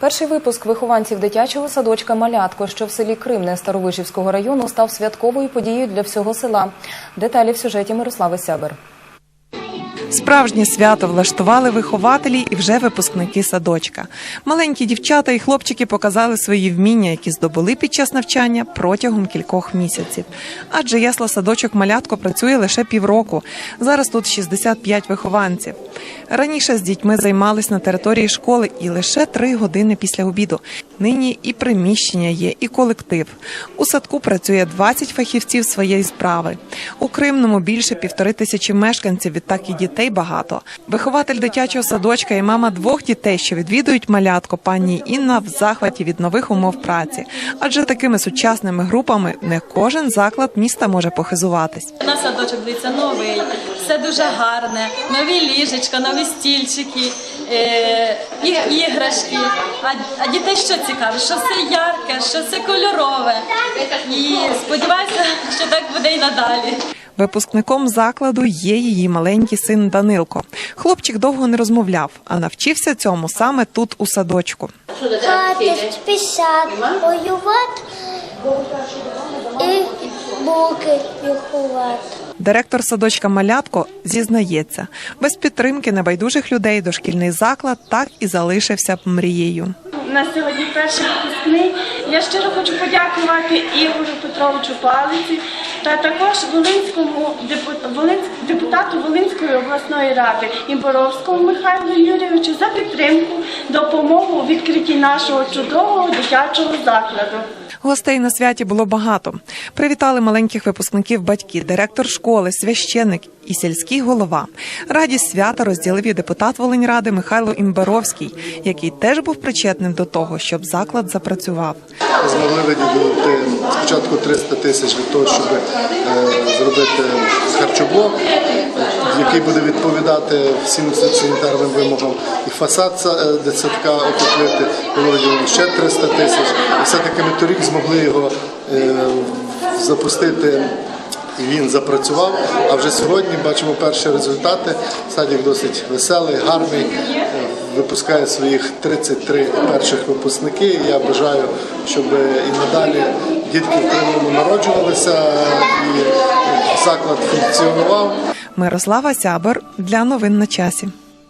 Перший випуск вихованців дитячого садочка Малятко, що в селі Кримне Старовишівського району, став святковою подією для всього села. Деталі в сюжеті Мирослави Сябер. Справжнє свято влаштували вихователі і вже випускники садочка. Маленькі дівчата і хлопчики показали свої вміння, які здобули під час навчання протягом кількох місяців. Адже ясла садочок малятко працює лише півроку. Зараз тут 65 вихованців. Раніше з дітьми займались на території школи і лише три години після обіду. Нині і приміщення є, і колектив. У садку працює 20 фахівців своєї справи. У Кримному більше півтори тисячі мешканців, відтак і дітей багато. Вихователь дитячого садочка і мама двох дітей, що відвідують малятко, пані Інна в захваті від нових умов праці. Адже такими сучасними групами не кожен заклад міста може похизуватись. У нас садочок дивіться новий, все дуже гарне, нові ліжечка, нові стільчики, е, іграшки. А, а дітей що цікаве? Що все ярке, що все кольорове. І сподіваюся, що так буде і надалі. Випускником закладу є її маленький син Данилко. Хлопчик довго не розмовляв, а навчився цьому саме тут у садочку. Грати, писати, воювати і буки виховати. Директор садочка Малятко зізнається, без підтримки небайдужих людей дошкільний заклад так і залишився б мрією. У нас сьогодні перший випускний. Я щиро хочу подякувати Ігорю Петровичу Палиці та також Волинському депу- депутату Волинської обласної ради Імборовському Михайлу Юрійовичу за підтримку, допомогу у відкритті нашого чудового дитячого закладу. Гостей на святі було багато. Привітали маленьких випускників батьки, директор школи, священник і сільський голова. Радість свята розділив і депутат Волиньради Михайло Імберовський, який теж був причетним до того, щоб заклад запрацював. змогли виділити спочатку 300 тисяч для того, щоб е, зробити харчоблок, який буде відповідати всім санітарним вимогам. І фасад са- е, дитсадка окуплити, було виділено ще 300 тисяч. І все-таки ми торік змогли його е, запустити. І він запрацював. А вже сьогодні бачимо перші результати. Садик досить веселий, гарний. Випускає своїх 33 перших випускники. Я бажаю, щоб і надалі дітки в Криму народжувалися і заклад функціонував. Мирослава Сябер для новин на часі.